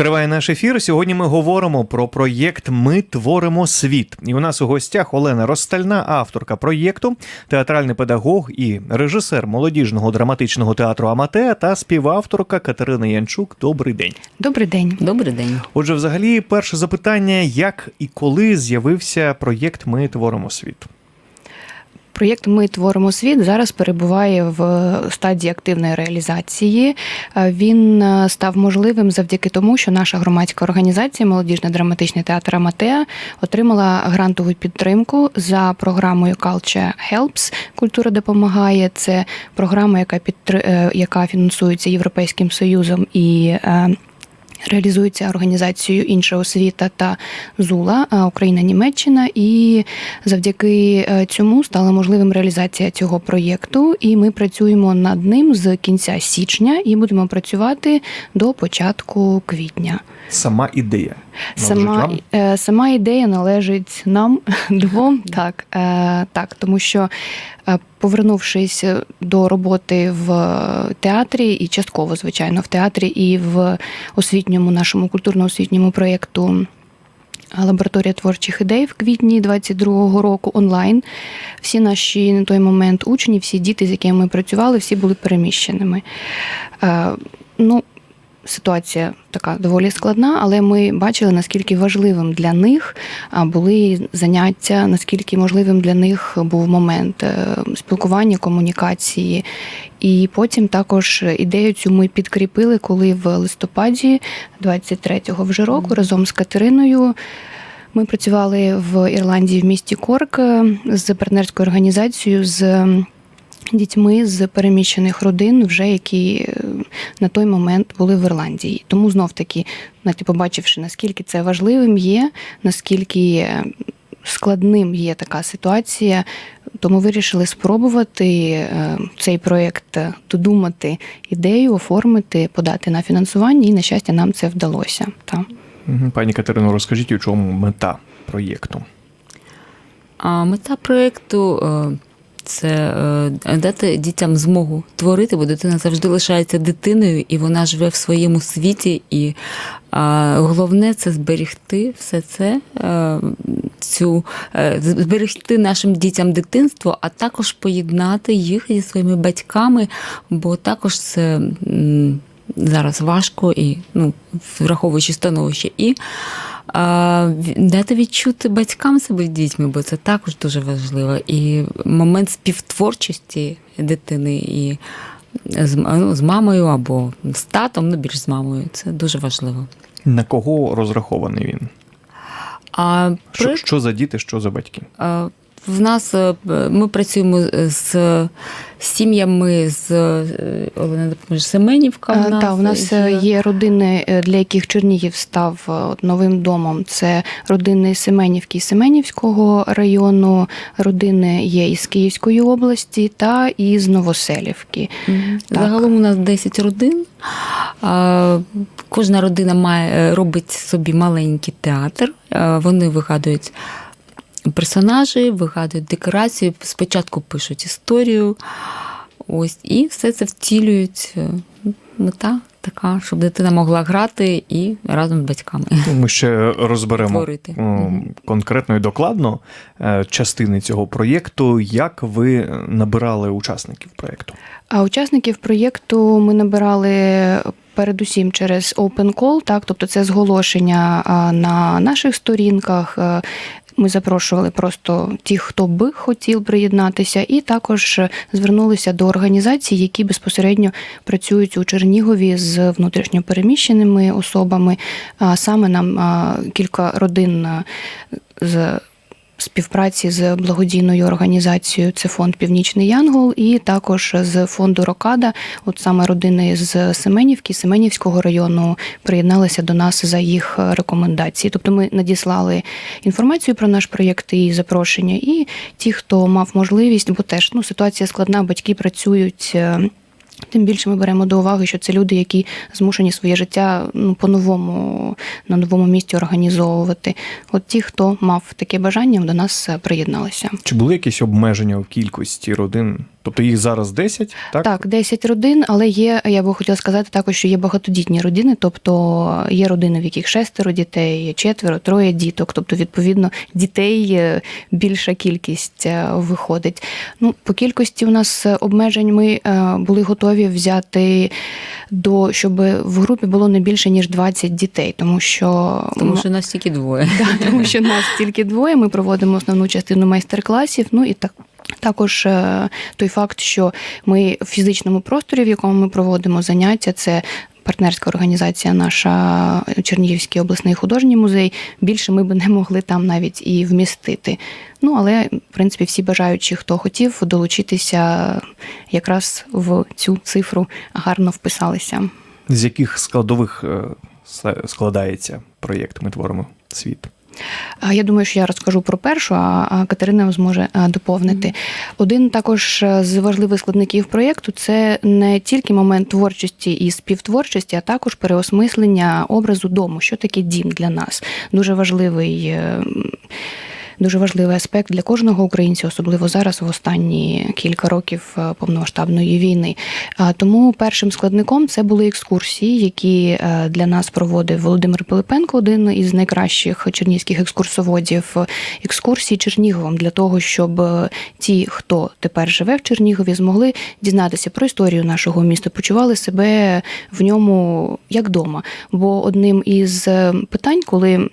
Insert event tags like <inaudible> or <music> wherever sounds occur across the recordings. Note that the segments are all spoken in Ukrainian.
Триває наш ефір. Сьогодні ми говоримо про проєкт Ми творимо світ. І у нас у гостях Олена Ростальна, авторка проєкту, театральний педагог і режисер молодіжного драматичного театру Аматеа та співавторка Катерина Янчук. Добрий день. Добрий день. Добрий день. Отже, взагалі, перше запитання: як і коли з'явився проєкт Ми творимо світ? Проєкт Ми творимо світ зараз перебуває в стадії активної реалізації. Е, Він е, став можливим завдяки тому, що наша громадська організація Молодіжний драматичний театр Аматеа отримала грантову підтримку за програмою Culture Helps. Культура допомагає. Це програма, яка підтри... е, яка фінансується Європейським Союзом і. Реалізується організацією інша освіта та Зула Україна Німеччина, і завдяки е, цьому стала можливим реалізація цього проєкту. І ми працюємо над ним з кінця січня і будемо працювати до початку квітня. Сама ідея. Сама, е, сама ідея належить нам <laughs> двом, так, е, так, тому що повернувшись до роботи в театрі, і частково, звичайно, в театрі, і в освітньому нашому культурно-освітньому проєкту. Лабораторія творчих ідей в квітні 22-го року онлайн. Всі наші на той момент учні, всі діти, з якими ми працювали, всі були переміщеними. Е, ну, ситуація така доволі складна, але ми бачили, наскільки важливим для них були заняття, наскільки можливим для них був момент е, спілкування, комунікації. І потім також ідею цю ми підкріпили, коли в листопаді 23-го вже року разом з Катериною. Ми працювали в Ірландії в місті Корк е, з партнерською організацією з дітьми з переміщених родин, вже які е, на той момент були в Ірландії. Тому знов таки, знаєте, побачивши, наскільки це важливим є, наскільки е, складним є така ситуація, то ми вирішили спробувати е, цей проєкт додумати ідею, оформити, подати на фінансування, і на щастя, нам це вдалося. Мгм. Пані Катерино, розкажіть, у чому мета проєкту? А мета проєкту це е, дати дітям змогу творити, бо дитина завжди лишається дитиною, і вона живе в своєму світі. І головне це зберегти все це, е, цю е, зберегти нашим дітям дитинство, а також поєднати їх зі своїми батьками, бо також це. Зараз важко і ну, враховуючи становище, і дати відчути батькам себе дітьми, бо це також дуже важливо. І момент співтворчості дитини і з, ну, з мамою або з татом, ну більш з мамою, це дуже важливо. На кого розрахований він? А Що, при... що за діти, що за батьки? а, в нас е, ми працюємо з сім'ями з е, Олена Семенівка. в Так, у нас е, є. родини, е, для яких Чернігів став е, новим домом. Це родини Семенівки і Семенівського району, родини є із Київської області та із Новоселівки. Так. Загалом у нас 10 родин. Кожна родина має е, робить собі маленький театр. Вони вигадують персонажі, вигадують декорацію. Спочатку пишуть історію. Ось, і все це втілюють. Е, Мета така, щоб дитина могла грати і разом з батьками. Ну, Ми ще розберемо Творити. конкретно і докладно е, частини цього проєкту. Як ви набирали учасників проєкту? А учасників проєкту ми набирали передусім через Open Call, так, тобто це зголошення на наших сторінках. Ми запрошували просто тих, хто би хотів приєднатися, і також звернулися до організацій, які безпосередньо працюють у Чернігові з внутрішньопереміщеними особами. Саме нам кілька родин з співпраці з благодійною організацією це фонд Північний Янгол, і також з фонду Рокада. От саме родини з Семенівки, Семенівського району приєдналися до нас за їх рекомендації. Тобто ми надіслали інформацію про наш проєкт і запрошення. І ті, хто мав можливість, бо теж ну ситуація складна, батьки працюють. Тим більше ми беремо до уваги, що це люди, які змушені своє життя ну, по-новому на новому місці організовувати. От ті, хто мав таке бажання, до нас е, приєдналися. Чи були якісь обмеження в кількості родин? Тобто їх зараз 10, так? Так, 10 родин, але є, я би хотіла сказати також, що є багатодітні родини, тобто є родини, в яких шестеро дітей, четверо, троє діток. Тобто, відповідно, дітей е, більша кількість е, виходить. Ну, по кількості у нас обмежень ми е, були готові взяти до щоб в групі було не більше ніж 20 дітей, тому що Тому що нас тільки двоє. <laughs> Да, тому що нас тільки двоє. Ми проводимо основну частину майстер-класів. Ну і так. Також е, той факт, що ми в фізичному просторі, в якому ми проводимо заняття, це партнерська організація, наша Чернігівський обласний художній музей. Більше ми б не могли там навіть і вмістити. Ну але в принципі всі бажаючі, хто хотів долучитися, якраз в цю цифру гарно вписалися. З яких складових е, складається проєкт Ми творимо світ? Я думаю, що я розкажу про першу, а Катерина зможе доповнити. Один також е, з важливих складників проєкту це не тільки момент творчості і співтворчості, а також переосмислення образу дому. Що таке дім для нас? Дуже важливий. Дуже важливий аспект для кожного українця, особливо зараз, в останні кілька років е, повномасштабної війни. Тому першим складником це були екскурсії, які е, для нас проводив Володимир Пилипенко, один із найкращих чернігівських екскурсоводів. Екскурсії Черніговом для того, щоб е, ті, хто тепер живе в Чернігові, змогли дізнатися про історію нашого міста, почували себе в ньому як вдома. Бо одним із питань, коли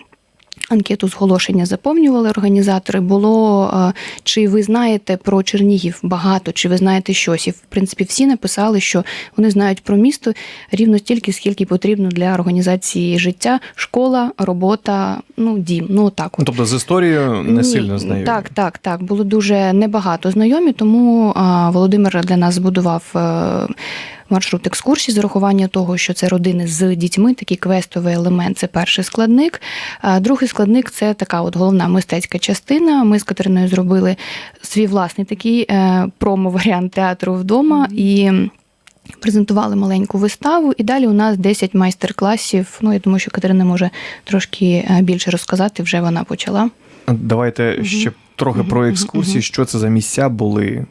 Анкету зголошення заповнювали організатори. Було е, чи ви знаєте про Чернігів багато, чи ви знаєте щось? І в принципі всі написали, що вони знають про місто рівно стільки, скільки потрібно для організації життя, школа, робота, ну дім. Ну так. Ну, тобто з історією не Ні, сильно знайомі. Так, так, так. Було дуже небагато знайомі, тому Володимир для нас збудував. Маршрут екскурсій з урахування того, що це родини з дітьми, такий квестовий елемент це перший складник. А другий складник це така от головна мистецька частина. Ми з Катериною зробили свій власний такий е, промо-варіант театру вдома і презентували маленьку виставу. І далі у нас 10 майстер-класів. Ну, я думаю, що Катерина може трошки е, більше розказати, вже вона почала. Давайте ще трохи Мгм, про екскурсії, мгм. що це за місця були.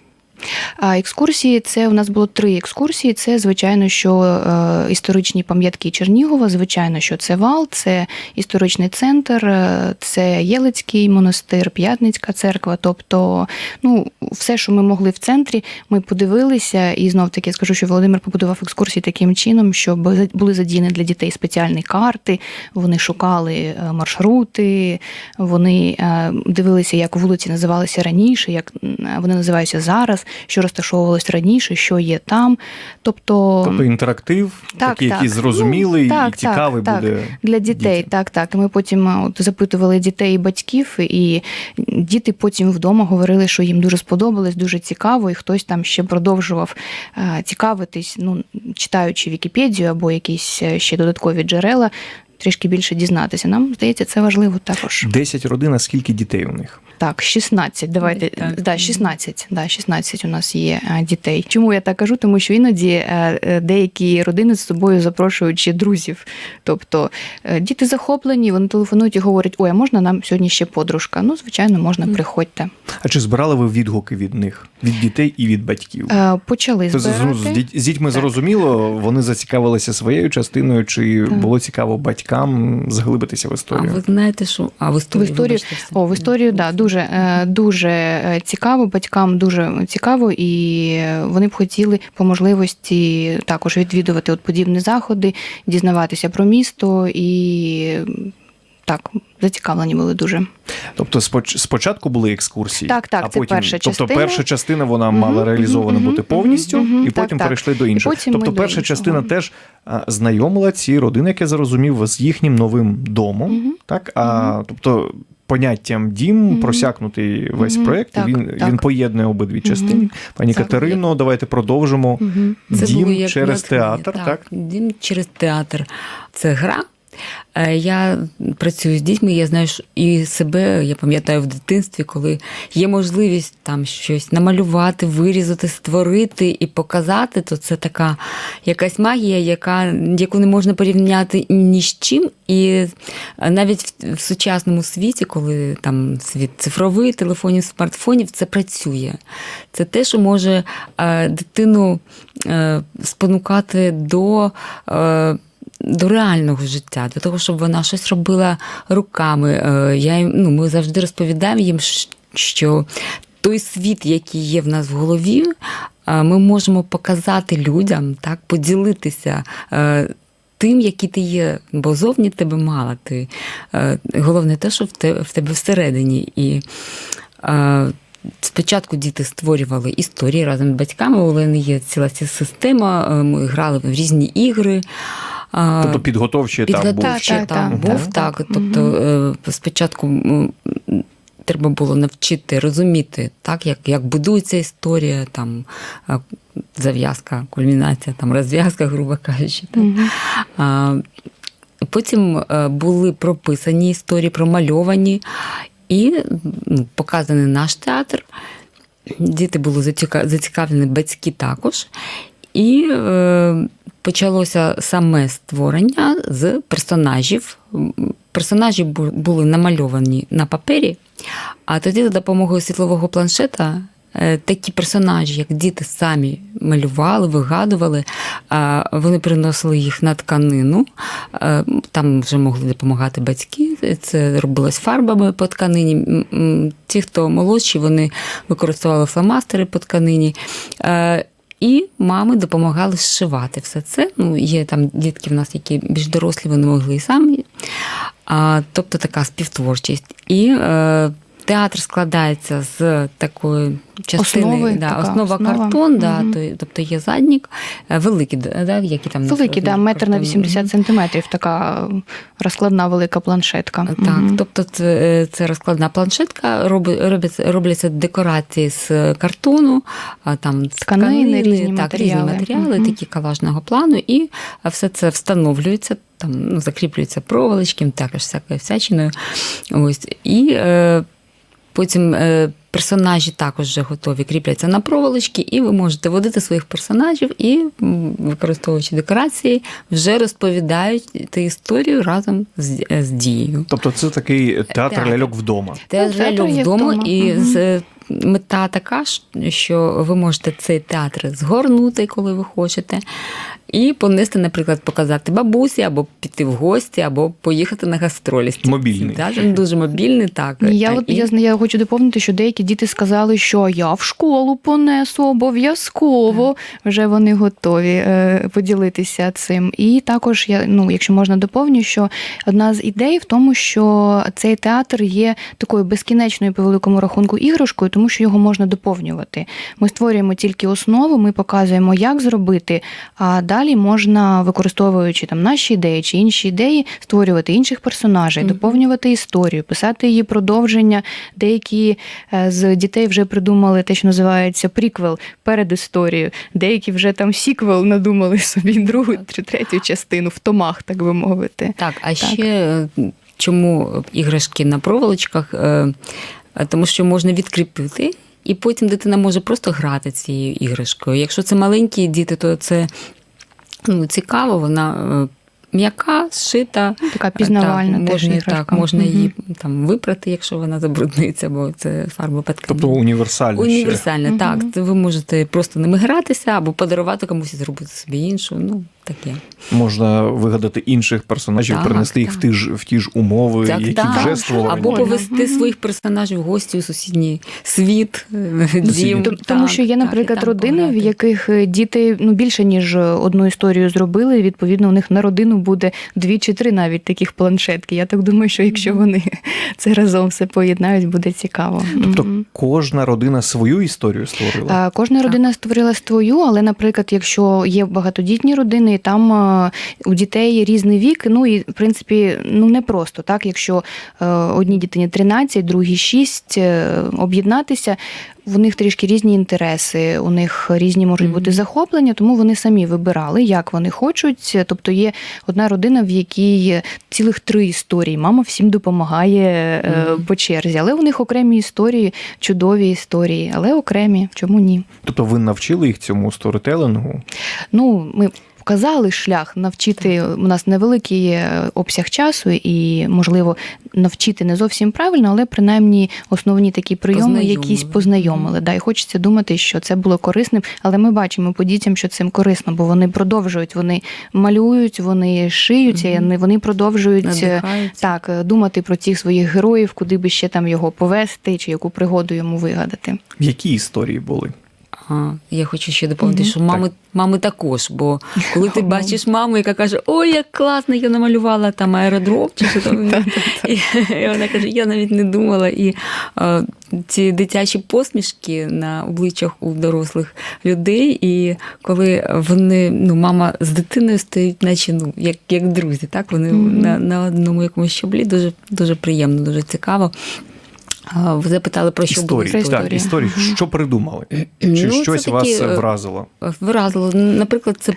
А екскурсії це у нас було три екскурсії. Це звичайно, що е, історичні пам'ятки Чернігова. Звичайно, що це вал, це історичний центр, е, це Єлицький монастир, П'ятницька церква. Тобто, ну все, що ми могли в центрі, ми подивилися. І знов таки скажу, що Володимир побудував екскурсії таким чином, за- були задіяні для дітей спеціальні карти. Вони шукали е, маршрути, вони дивилися, як вулиці називалися раніше, як вони називаються зараз, що розташовувалось раніше, що є там. Тобто, Тобто інтерактив, Так, такий, який зрозумілий Ну, так, і цікавий так, буде. для дітей, дітям. так, так. І ми потім е, от запитували дітей і батьків, і діти потім вдома говорили, що їм дуже сподобалось, дуже цікаво, і хтось там ще продовжував е, цікавитись, ну, читаючи Вікіпедію або якісь е, ще додаткові джерела, трішки більше дізнатися. Нам здається, це важливо також. 10 родин, а скільки дітей у них? Так, 16, давайте. Так. Да, 16, да, 16 у нас є е, дітей. Чому я так кажу? Тому що іноді е, е, деякі родини з собою запрошують ще друзів. Тобто діти захоплені, вони телефонують і говорять: ой, а можна нам сьогодні ще подружка? Ну, звичайно, можна, приходьте. А чи збирали ви відгуки від них, від дітей і від батьків? Почали Тобто, збирати. з, з діть- з дітьми Так. зрозуміло, вони зацікавилися своєю частиною, чи Так. було цікаво батькам заглибитися в А історію? ви знаєте, що а в історію, В історію, вибачте, о, в історію, да, дуже, е, дуже е, цікаво, батькам дуже цікаво, і вони б хотіли по можливості також відвідувати от подібні заходи, дізнаватися про місто і так, зацікавлені були дуже. Тобто споч- спочатку були екскурсії, Так, так, а це потім, перша тобто частина. перша частина вона Мгм, мала реалізована мгм, бути повністю, мгм, і так, потім так. перейшли до І іншого. Тобто перша іншого. частина теж а, знайомила ці родини, як я зрозумів, з їхнім новим домом. Мгм. Так, а тобто. Поняттям дім Мгм. просякнутий весь Мгм, проєкт, і так, він, так. він поєднує обидві частини. Пані Так. Катерино, давайте продовжимо. Мгм. Дім було як через натхнення, театр, так? Дім через театр. Це гра, Я працюю з дітьми, я знаю і себе, я пам'ятаю в дитинстві, коли є можливість там щось намалювати, вирізати, створити і показати, то це така якась магія, яка, яку не можна порівняти ні з чим. І навіть в, сучасному світі, коли там світ цифровий, телефонів, смартфонів, це працює. Це те, що може е, дитину е, спонукати до. До реального життя, для того, щоб вона щось робила руками. Е, Я, ну, ми завжди розповідаємо їм, що той світ, який є в нас в голові, е, ми можемо показати людям, так, поділитися. е, Тим, який ти є, бо зовні тебе мало. Ти, головне те, що в тебе, всередині. І спочатку діти створювали історії разом з батьками. У Олени є ціла система. Ми грали в різні ігри. Тобто підготовчий етап був. Так, так, етап так, був, так, так. Тобто е, спочатку треба було навчити розуміти, так, як, як будується історія, там е, зав'язка, кульмінація, там розв'язка, грубо кажучи. Так. А, Потім е, були прописані історії, промальовані і ну, показаний наш театр. Діти були зацікавлені, батьки також. І е, почалося саме створення з персонажів. Персонажі були намальовані на папері, а тоді за допомогою світлового планшета е, такі персонажі, як діти самі малювали, вигадували, вони приносили їх на тканину. Е, Там вже могли допомагати батьки. Це робилось фарбами по тканині. Ті, хто молодші, вони використовували фломастери по тканині. І мами допомагали зшивати все це. Ну, є там дітки в нас, які більш дорослі, вони могли і самі. А, тобто така співтворчість. І е, театр складається з такої частини, Основи, да, така основа основа. картон, да, то, тобто є заднік, е, великий, да, які там Великий, да, метр на картону. 80 сантиметрів, така розкладна велика планшетка. Так, Мгм. тобто це, це розкладна планшетка, робляться, робляться декорації з картону, там Тканини, різні так, матеріали. різні матеріали, Мгм. такі колажного плану, і все це встановлюється, там ну, закріплюється проволочком, також всякою всячиною. Ось. І е, потім. Е, Персонажі також вже готові, кріпляться на проволочки, і ви можете водити своїх персонажів і, використовуючи декорації, вже розповідають історію разом з, з дією. Тобто це такий театр Так. ляльок вдома. Театр Ну, ляльок вдома, вдома. і з- мета така, що ви можете цей театр згорнути, коли ви хочете, і понести, наприклад, показати бабусі, або піти в гості, або поїхати на гастролі. Мобільний. театром. дуже мобільний, так. Я, от, і- я, я хочу доповнити, що деякі діти сказали, що я в школу понесу обов'язково. Вже вони готові е, поділитися цим. І також я, ну, якщо можна доповню, що одна з ідей в тому, що цей театр є такою безкінечною по великому рахунку іграшкою, тому що його можна доповнювати. Ми створюємо тільки основу, ми показуємо, як зробити, а далі можна, використовуючи там наші ідеї чи інші ідеї, створювати інших персонажей, Мгм. доповнювати історію, писати її продовження. Деякі е, з дітей вже придумали те, що називається приквел перед історією. Деякі вже там сіквел надумали <laughs> собі другу чи третю частину в томах, так би мовити. Так, а ще е, чому іграшки на проволочках? Е, Тому що можна відкріпити, і потім дитина може просто грати цією іграшкою. Якщо це маленькі діти, то це ну, цікаво, вона е, м'яка, зшита. Така пізнавальна так, теж можна, іграшка. так, можна угу. її там випрати, якщо вона забрудниться, бо це фарба Тобто універсальний ще. Універсальна, ще. так. Це ви можете просто ними гратися або подарувати комусь і зробити собі іншу. Ну, таке. Можна вигадати інших персонажів, Так, принести їх в так. ті ж в ті ж умови, Так, які так. вже створені. Або повести своїх персонажів в гості у сусідній світ, е, дім. Т- Тому що є, наприклад, родини, в яких е, діти ну більше ніж одну історію зробили. і, Відповідно, у них на родину буде дві чи три навіть таких планшетки. Я так думаю, що якщо вони <laughs> це разом все поєднають, буде цікаво. Тобто кожна родина свою історію створила. А, Кожна родина створила свою, але, наприклад, якщо є багатодітні родини, і там е, у дітей різний вік. Ну і в принципі, ну не просто так, якщо е, одній дитині 13, другій 6, е, об'єднатися. В них трішки різні інтереси, у них різні можуть бути захоплення, тому вони самі вибирали, як вони хочуть. Тобто є одна родина, в якій цілих три історії. Мама всім допомагає Мгм. по черзі, але у них окремі історії, чудові історії, але окремі. Чому ні? Тобто ви навчили їх цьому сторителингу? Ну, ми вказали шлях навчити. У нас невеликий обсяг часу, і можливо навчити не зовсім правильно, але принаймні основні такі прийоми Познайомили. якісь познайомили. Да, і хочеться думати, що це було корисним. Але ми бачимо по дітям, що цим корисно, бо вони продовжують, вони малюють, вони шиються, Мгм. вони- вони продовжують. е, Так, е, думати про цих своїх героїв, куди би ще там його повести, чи яку пригоду йому вигадати. Які історії були? Я хочу ще доповнити, Мгм. що мами, мами також, бо коли ти бачиш маму, яка каже, ой, як класно, я намалювала там аеродром, чи що там. <laughs> і, і <laughs> вона каже, я навіть не думала. І ці дитячі посмішки на обличчях у дорослих людей, і коли вони, ну, мама з дитиною стоять, наче ну, як, як друзі, так? Вони Мгм. на, на одному якомусь щаблі, дуже, дуже приємно, дуже цікаво. Ви запитали про що були історії. історії. Так, історії. Мгм. Що придумали? Чи Ну, щось такі, вас е, вразило? Вразило. Наприклад, це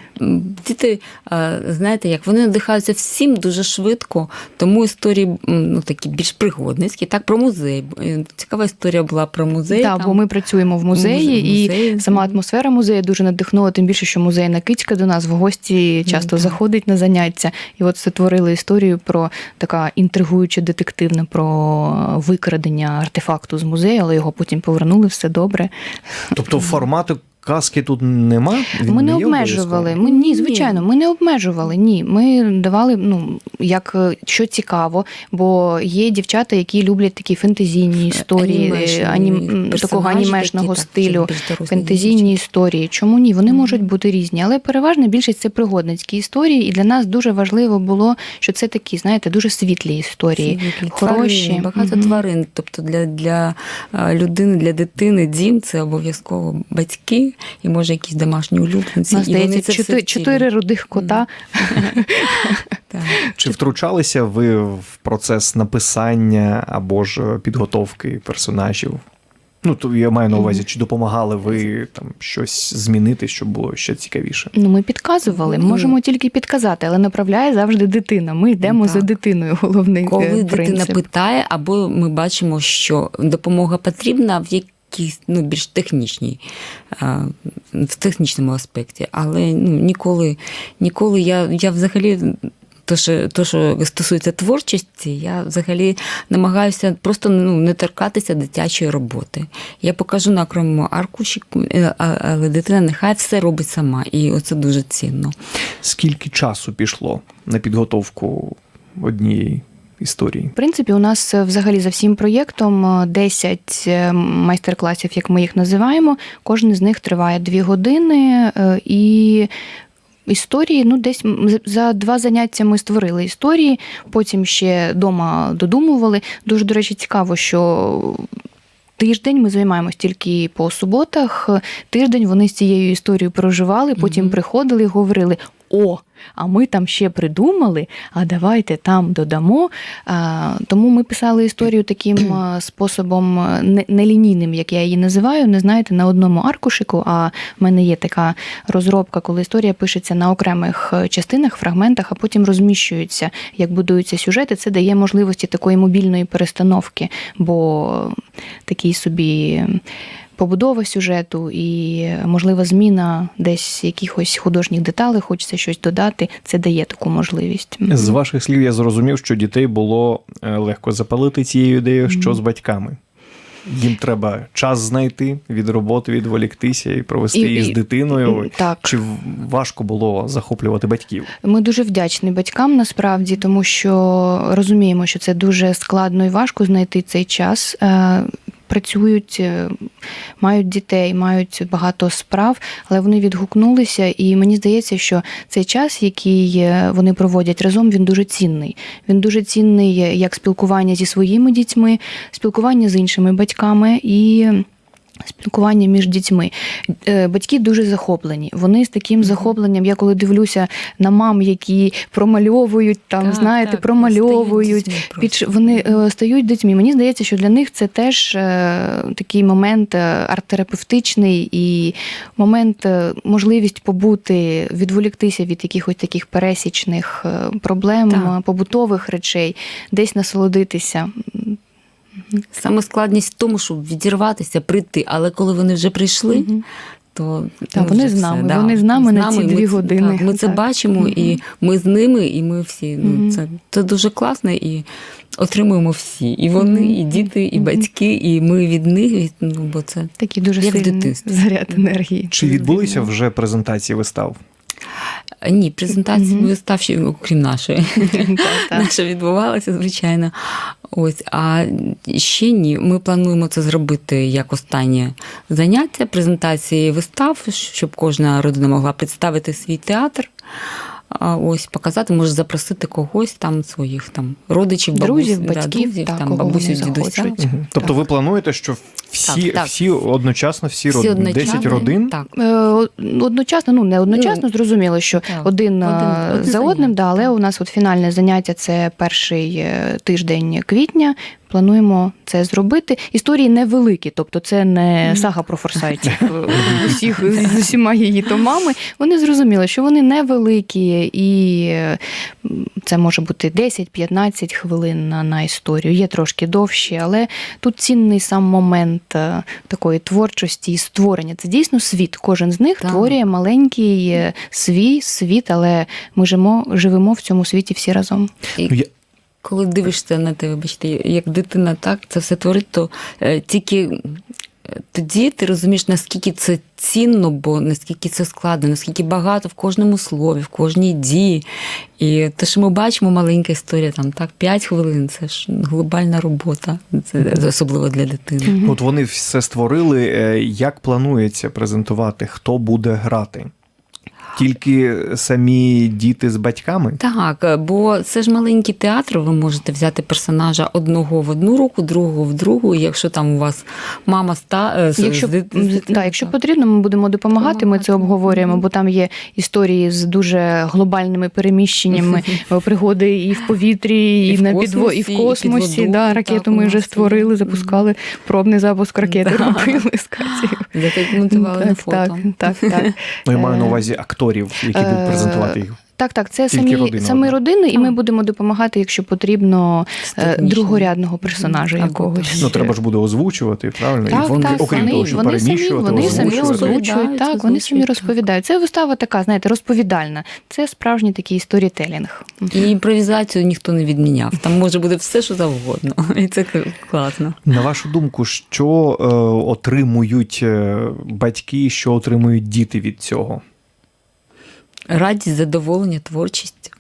діти, е, знаєте, як вони надихаються всім дуже швидко, тому історії ну, такі більш пригодницькі. Так, про музей. Е, Цікава історія була про музей. Так, там. бо ми працюємо в музеї, в і музеї. сама атмосфера музею дуже надихнула, тим більше, що музейна кицька до нас в гості часто так. заходить на заняття. І от створили історію про така інтригуюча детективна про викрадення артефакту з музею, але його потім повернули, все добре. Тобто формату казки тут нема? Він Ми не обмежували. Ми ні, Ні. звичайно, ми не обмежували. Ні, ми давали ну як е, що цікаво, бо є дівчата, які люблять такі фентезійні історії, Анімешні анім... такого анімешного такі, стилю. дорослі Фентезійні історії. Чому ні? Вони Мгм. можуть бути різні, але переважна більшість це пригодницькі історії, і для нас дуже важливо було, що це такі, знаєте, дуже світлі історії. Світлі, хороші. тварини, багато Мгм. тварин. Тобто для, для е, людини, для дитини дім це обов'язково батьки і може якісь домашні улюбленці. Нас і здається, це чотири, чотири рудих кота. <laughs> Чи втручалися ви в процес написання або ж підготовки персонажів? Ну, то я маю на увазі, чи допомагали ви там щось змінити, щоб було ще цікавіше? Ну, ми підказували. Можемо тільки підказати, але направляє завжди дитина. Ми йдемо Так. за дитиною. Головний Коли е, дитина питає, або ми бачимо, що допомога потрібна в якійсь ну, більш технічній, в технічному аспекті. Але ну, ніколи, ніколи я, я взагалі. То що, то, що стосується творчості, я взагалі намагаюся просто ну, не торкатися дитячої роботи. Я покажу на окремому аркушіку, е, але дитина нехай все робить сама, і оце дуже цінно. Скільки часу пішло на підготовку однієї історії? В принципі, у нас е, взагалі за всім проєктом е, 10 е, майстер-класів, як ми їх називаємо. Кожен з них триває 2 години е, і. Історії, ну десь за- два заняття ми створили історії, потім ще вдома додумували. Дуже, до речі, цікаво, що тиждень ми займаємось тільки по суботах. Тиждень вони з цією історією проживали, потім Мгм. приходили і говорили: О, а ми там ще придумали, а давайте там додамо. Тому ми писали історію таким <clears throat> способом нелінійним, як я її називаю, не знаєте, на одному аркушику. А в мене є така розробка, коли історія пишеться на окремих е, частинах, фрагментах, а потім розміщується, як будуються сюжети. Це дає можливості такої мобільної перестановки, бо такий собі. Побудова сюжету і можлива зміна десь якихось художніх деталей, хочеться щось додати. Це дає таку можливість. З ваших слів я зрозумів, що дітей було е, легко запалити цією ідеєю, що з батьками. Їм треба час знайти від роботи, відволіктися і провести І- її з дитиною. Так. Чи важко було захоплювати батьків? Ми дуже вдячні батькам насправді, тому що розуміємо, що це дуже складно і важко знайти цей час. Працюють, е, мають дітей, мають багато справ, але вони відгукнулися, і мені здається, що цей час, який е, вони проводять разом, він дуже цінний. Він дуже цінний е, як спілкування зі своїми дітьми, спілкування з іншими батьками і. Спілкування між дітьми. Е, Батьки дуже захоплені. Вони з таким захопленням, я коли дивлюся на мам, які промальовують, там, Так, знаєте, так, промальовують, під, вони е, стають дітьми. Мені здається, що для них це теж е, такий момент арт-терапевтичний і момент, можливість побути, відволіктися від якихось таких пересічних проблем, Так. побутових речей, десь насолодитися. Саме складність в тому, щоб відірватися, прийти. Але коли вони вже прийшли, то Так, ну, вони вже з нами, все, вони з нами на ці дві години. Так, ми це Так. бачимо, і ми з ними, і ми всі. Ну, це, це дуже класно, і отримуємо всі. І вони, і діти, і батьки, і ми від них. Ну, бо це Такий дуже Як сильний заряд енергії. Чи відбулися вже презентації вистав? Ні, презентації Мгм. вистав ще окрім нашої. <laughs> Наша відбувалася, звичайно. Ось, а ще ні. Ми плануємо це зробити як останнє заняття презентації вистав, щоб кожна родина могла представити свій театр. Ось показати, може запросити когось там своїх там родичів, Друзів, бабусь, батьків, друзів, так, там бабусю дідуся. Мгм. Тобто ви плануєте, що всі, Так, так. всі одночасно, всі, Всі родини, одночасно. 10 родин? Так. Е, Одночасно, ну не одночасно, зрозуміло, що так, один, один- е, за одним, да, але так. у нас от фінальне заняття це перший е, тиждень квітня. Плануємо це зробити. Історії невеликі, тобто це не сага про форсайтів <laughs> усіх з усіма її томами. Вони зрозуміли, що вони невеликі, і це може бути 10-15 хвилин на, на історію. Є трошки довші, але тут цінний сам момент е, такої творчості і створення. Це дійсно світ. Кожен з них Так. творює маленький е, свій світ, але ми живемо, живемо в цьому світі всі разом. І Ну, я- коли дивишся на те, вибачте, як дитина так це все творить, то е, тільки е, тоді ти розумієш, наскільки це цінно, бо наскільки це складно, наскільки багато в кожному слові, в кожній дії. І те, що ми бачимо, маленька історія, там так 5 хвилин, це ж глобальна робота, це особливо для дитини. От вони все створили. Е, Як планується презентувати? Хто буде грати? Тільки самі діти з батьками? Так, е, бо це ж маленький театр. Ви можете взяти персонажа одного в одну руку, другого в другу. Якщо там у вас мама ста е, Якщо, з м, дитиною, якщо так. потрібно, ми будемо допомагати. Ми це обговорюємо, бо там є історії з дуже глобальними переміщеннями, <laughs> е, пригоди і в повітрі, і, І в на підво, і в космосі, і да, ракету у ми вже створили, запускали пробний запуск ракети, Да. робили з Катєю. На фото. Так, так, так. Ну, я маю на Е, увазі акторів, які будуть е, презентувати їх. Так, так, це Тільки самі, родина самі одна. родини, і ми будемо допомагати, якщо потрібно, З е, другорядного персонажа Або якогось. Ну, треба ж буде озвучувати, правильно? Так, І вони, так, окрім вони, того, що вони самі, переміщувати, вони самі озвучують, так, вони самі розповідають. Це вистава така, знаєте, розповідальна. Це справжній такий сторітелінг. І імпровізацію ніхто не відміняв. Там може бути все, що завгодно. І це класно. На вашу думку, що е, отримують е, батьки, що отримують діти від цього? Радість, задоволення, творчість.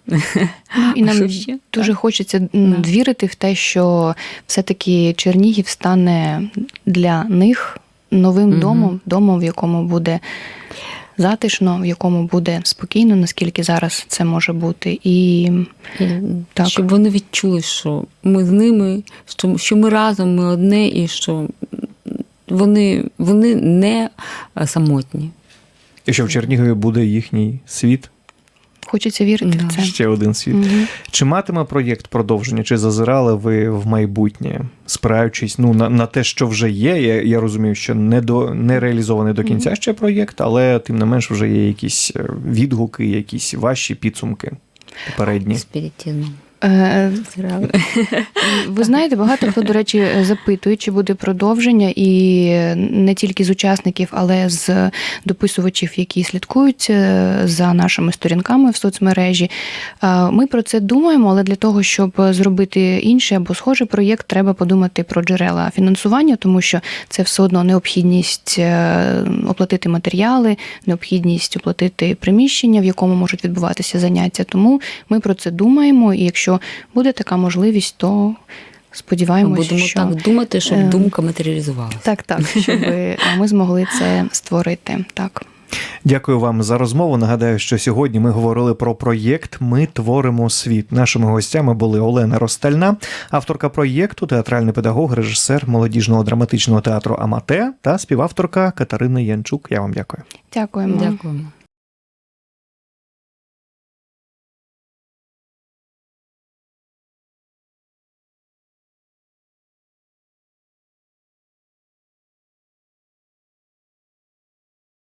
Ну, і нам ще? дуже Так. хочеться Да. вірити в те, що все-таки Чернігів стане для них новим Мгм. домом, домом, в якому буде затишно, в якому буде спокійно, наскільки зараз це може бути. І І Так. Щоб вони відчули, що ми з ними, що, що ми разом, ми одне, і що вони, вони не самотні. І що в Чернігові буде їхній світ, хочеться вірити Да. в це. ще один світ. Мгм. Чи матиме проєкт продовження, чи зазирали ви в майбутнє, спираючись ну, на, на те, що вже є? Я, я розумію, що не, до, не реалізований до кінця ще проєкт, але тим не менш вже є якісь е, відгуки, якісь ваші підсумки попередні. Спіритізм. Е, Ви знаєте, багато хто, до речі, запитує, чи буде продовження, і не тільки з учасників, але з дописувачів, які слідкують е, за нашими сторінками в соцмережі. Е, Ми про це думаємо, але для того, щоб зробити інший або схожий проєкт, треба подумати про джерела фінансування, тому що це все одно необхідність оплатити матеріали, необхідність оплатити приміщення, в якому можуть відбуватися заняття. Тому ми про це думаємо, і якщо буде така можливість, то сподіваємося, будемо що так думати, щоб е, думка матеріалізувалася. так, так, щоб ми змогли це створити. Так. Дякую вам за розмову. Нагадаю, що сьогодні ми говорили про проєкт Ми творимо світ. Нашими гостями були Олена Ростальна, авторка проєкту, театральний педагог, режисер молодіжного драматичного театру Амате та співавторка Катерина Янчук. Я вам дякую. Дякуємо. Дякуємо.